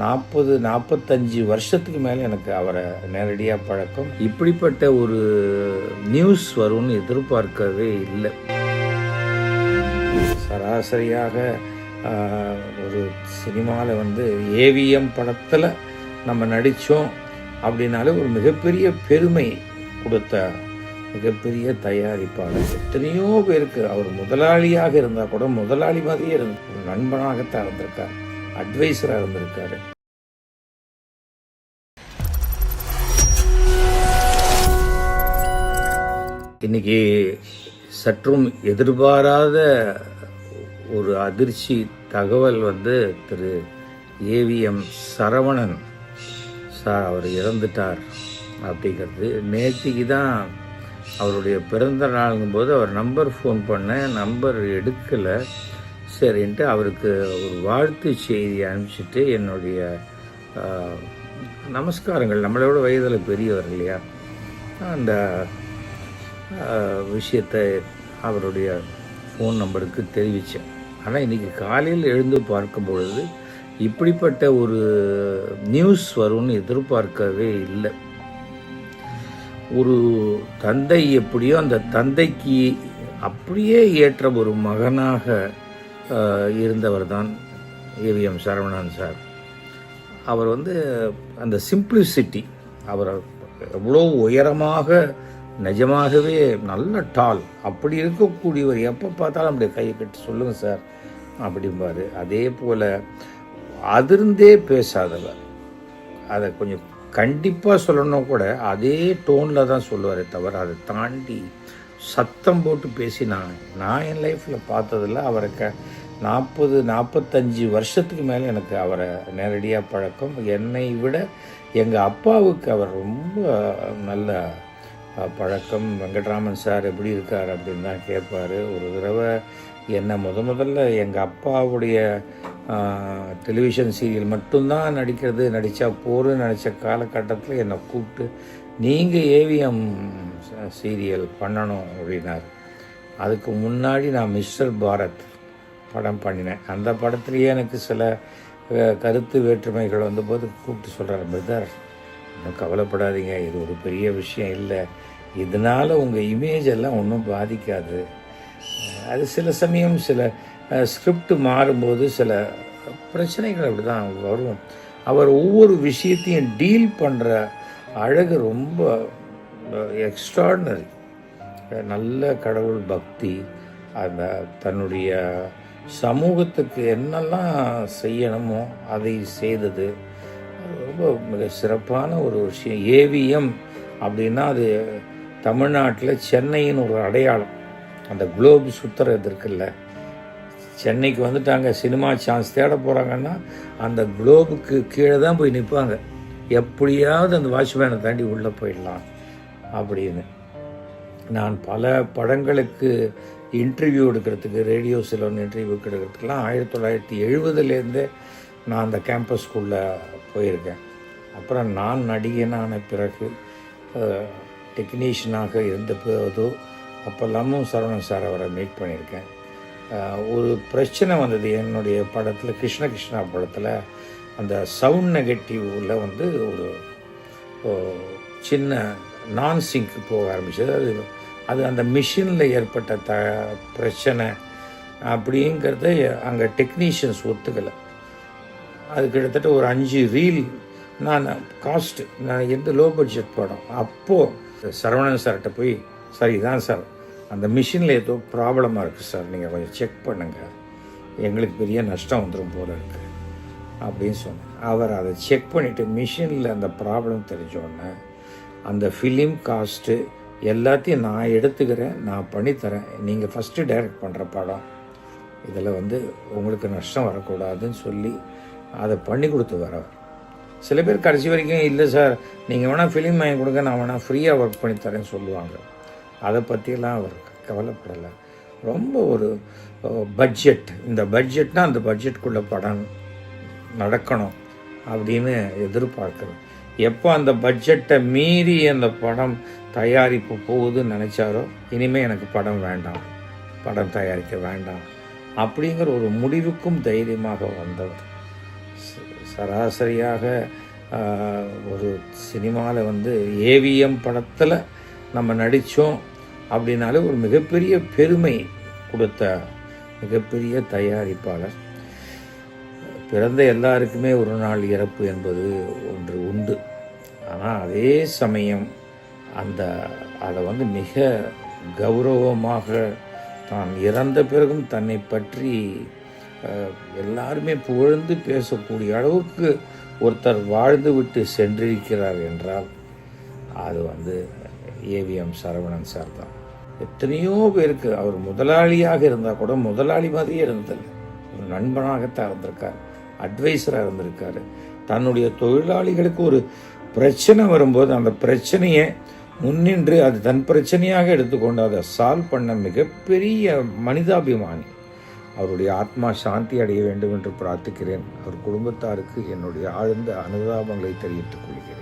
நாற்பது நாற்பத்தஞ்சு வருஷத்துக்கு மேலே எனக்கு அவரை நேரடியாக பழக்கம். இப்படிப்பட்ட ஒரு நியூஸ் வரும்னு எதிர்பார்க்கவே இல்லை. சராசரியாக ஒரு சினிமாவில் வந்து ஏவிஎம் படத்தில் நம்ம நடித்தோம் அப்படின்னாலே ஒரு மிகப்பெரிய பெருமை கொடுத்த மிகப்பெரிய தயாரிப்பாளர். எத்தனையோ பேருக்கு அவர் முதலாளியாக இருந்தால் கூட முதலாளி மாதிரியே இருந்து நண்பனாகத்தான் இருந்திருக்கார். அட்வைசராக இருந்திருக்காரு. இன்னைக்கு சற்றும் எதிர்பாராத ஒரு அதிர்ச்சி தகவல் வந்து திரு ஏவிஎம் சரவணன் சார் அவர் இறந்துட்டார் அப்படிங்கிறது. நேற்றுக்கு தான் அவருடைய பிறந்த நாளுங்கும்போது அவர் நம்பர் ஃபோன் பண்ணேன் நம்பர் எடுக்கலை. சரின்ட்டு அவருக்கு ஒரு வாழ்த்து செய்தி அனுப்பிச்சிட்டு என்னுடைய நமஸ்காரங்கள். நம்மளோட வயதில் பெரியவர் இல்லையா? அந்த விஷயத்தை அவருடைய ஃபோன் நம்பருக்கு தெரிவித்தேன். ஆனால் இன்றைக்கி காலையில் எழுந்து பார்க்கும் பொழுது இப்படிப்பட்ட ஒரு நியூஸ் வரும்னு எதிர்பார்க்கவே இல்லை. ஒரு தந்தை எப்படியோ அந்த தந்தைக்கு அப்படியே ஏற்ற ஒரு மகனாக இருந்தவர் தான் ஏவிஎம் சரவணன் சார். அவர் வந்து அந்த சிம்பிளிசிட்டி அவர் எவ்வளோ உயரமாக நிஜமாகவே நல்ல டால். அப்படி இருக்கக்கூடியவர் எப்போ பார்த்தாலும் அப்படி கையை கட்டி சொல்லுங்கள் சார் அப்படிம்பாரு. அதே போல் அதிர்ந்தே பேசாதவர். அதை கொஞ்சம் கண்டிப்பாக சொல்லணும் கூட அதே டோனில் தான் சொல்லுவாரே தவிர அதை தாண்டி சத்தம் போட்டு பேசி நான் நான் என் லைஃப்பில் பார்த்ததில் அவரை க நாற்பது நாற்பத்தஞ்சு வருஷத்துக்கு மேலே எனக்கு அவரை நேரடியாக பழக்கம். என்னை விட எங்கள் அப்பாவுக்கு அவர் ரொம்ப நல்ல பழக்கம். வெங்கட்ராமன் சார் எப்படி இருக்கார்? அப்படின்னு தான் கேட்பார். ஒரு தடவை என்னை முத முதல்ல எங்கள் அப்பாவுடைய டெலிவிஷன் சீரியல் மட்டும்தான் நடிக்கிறது நடித்தா போருன்னு நினச்ச காலகட்டத்தில் என்னை கூப்பிட்டு நீங்கள் ஏவிஎம் சீரியல் பண்ணணும் அப்படின்னார். அதுக்கு முன்னாடி நான் மிஸ்டர் பாரத் படம் பண்ணினேன். அந்த படத்துலேயே எனக்கு சில கருத்து வேற்றுமைகள் வந்தபோது கூப்பிட்டு சொல்கிறார் பிரதர் ஒன்றும் கவலைப்படாதீங்க இது ஒரு பெரிய விஷயம் இல்லை. இதனால் உங்கள் இமேஜ் எல்லாம் ஒன்றும் பாதிக்காது. அது சில சமயம் சில ஸ்கிரிப்ட் மாறும்போது சில பிரச்சனைகள் அப்படி தான் வரும். அவர் ஒவ்வொரு விஷயத்தையும் டீல் பண்ணுற அழகு ரொம்ப எக்ஸ்ட்ராடினரி நல்ல கடவுள் பக்தி அந்த தன்னுடைய சமூகத்துக்கு என்னெல்லாம் செய்யணுமோ அதை செய்தது. ரொம்ப மிக சிறப்பான ஒரு விஷயம். ஏவிஎம் அப்படின்னா அது தமிழ்நாட்டில் சென்னையின் ஒரு அடையாளம். அந்த குளோப் சுத்துறது இருக்குல்ல. சென்னைக்கு வந்துட்டாங்க சினிமா சான்ஸ் தேட போகிறாங்கன்னா அந்த குளோபுக்கு கீழே தான் போய் நிற்பாங்க எப்படியாவது அந்த வாட்ச்மேனை தாண்டி உள்ளே போயிடலாம் அப்படின்னு. நான் பல படங்களுக்கு இன்டர்வியூ எடுக்கிறதுக்கு ரேடியோ சிலோன் இன்டர்வியூ எடுக்கிறதுக்கெலாம் ஆயிரத்தி தொள்ளாயிரத்தி எழுபதுலேருந்தே நான் அந்த கேம்பஸ்குள்ளே போயிருக்கேன். அப்புறம் நான் நடிகனான பிறகு டெக்னீஷியனாக இருந்த போதோ அப்போல்லாமும் சரவணன் சார் அவரை மீட் பண்ணியிருக்கேன். ஒரு பிரச்சனை வந்தது என்னுடைய படத்தில் கிருஷ்ண கிருஷ்ணா படத்தில். அந்த சவுண்ட் நெகட்டிவில் வந்து ஒரு சின்ன நான் சிங்க் போக ஆரம்பிச்சது. அது அது அந்த மிஷினில் ஏற்பட்ட த பிரச்சனை அப்படிங்கிறத அங்கே டெக்னீஷியன்ஸ் ஒத்துக்கலை. அது கிட்டத்தட்ட ஒரு அஞ்சு ரீல் நான் காஸ்ட்டு நான் எந்த லோ பட்ஜெட் படம் அப்போது சரவணன் சார்கிட்ட போய் சார் இதான் சார் அந்த மிஷினில் ஏதோ ப்ராப்ளமாக இருக்குது சார். நீங்கள் கொஞ்சம் செக் பண்ணுங்கள் எங்களுக்கு பெரிய நஷ்டம் வந்துடும் போல இருக்குது அப்படின்னு சொன்னேன். அவர் அதை செக் பண்ணிவிட்டு மிஷினில் அந்த ப்ராப்ளம் தெரிஞ்சோடனே அந்த ஃபிலிம் காஸ்ட்டு எல்லாத்தையும் நான் எடுத்துக்கிறேன் நான் பண்ணித்தரேன் நீங்கள் ஃபஸ்ட்டு டைரக்ட் பண்ணுற படம். இதில் வந்து உங்களுக்கு நஷ்டம் வரக்கூடாதுன்னு சொல்லி அதை பண்ணி கொடுத்து வரவர் சில பேர் கடைசி வரைக்கும் இல்லை சார் நீங்கள் வேணால் ஃபிலிம் வாங்கி கொடுங்க நான் வேணால் ஃப்ரீயாக ஒர்க் பண்ணி தரேன்னு சொல்லுவாங்க. அதை பற்றியெல்லாம் அவர் கவலைப்படலை. ரொம்ப ஒரு பட்ஜெட் இந்த பட்ஜெட்னால் அந்த பட்ஜெட்டுக்குள்ளே படம் நடக்கணும் அப்படின்னு எதிர்பார்க்குறேன் எப்போ அந்த பட்ஜெட்டை மீறி அந்த படம் தயாரிப்பு போகுதுன்னு நினச்சாரோ இனிமேல் எனக்கு படம் வேண்டாம். படம் தயாரிக்க வேண்டாம். அப்படிங்கிற ஒரு முடிவுக்கும் தைரியமாக வந்தவர். சராசரியாக ஒரு சினிமாவில் வந்து ஏவிஎம் படத்தில் நம்ம நடித்தோம் அப்படின்னாலே ஒரு மிகப்பெரிய பெருமை கொடுத்த மிகப்பெரிய தயாரிப்பாளர். பிறந்த எல்லாருக்குமே ஒரு நாள் இறப்பு என்பது ஒன்று உண்டு. ஆனால் அதே சமயம் அந்த அதை வந்து மிக கௌரவமாக தான் இறந்த பிறகும் தன்னை பற்றி எல்லாருமே புகழ்ந்து பேசக்கூடிய அளவுக்கு ஒருத்தர் வாழ்ந்து விட்டு சென்றிருக்கிறார் என்றால் அது வந்து ஏவிஎம் சரவணன் சார் தான். எத்தனையோ பேருக்கு அவர் முதலாளியாக இருந்தால் கூட முதலாளி மாதிரியே இருந்ததில்லை. ஒரு நண்பனாகத்தான் இருந்திருக்கார் அட்வைஸராக இருந்திருக்காரு. தன்னுடைய தொழிலாளிகளுக்கு ஒரு பிரச்சனை வரும்போது அந்த பிரச்சனையை முன்னின்று அது தன் பிரச்சனையாக எடுத்துக்கொண்டு அதை சால்வ் பண்ண மிகப்பெரிய மனிதாபிமானி. அவருடைய ஆத்மா சாந்தி அடைய வேண்டும் என்று பிரார்த்திக்கிறேன். அவர் குடும்பத்தாருக்கு என்னுடைய ஆழ்ந்த அனுதாபங்களை தெரிவித்துக் கொள்கிறேன்.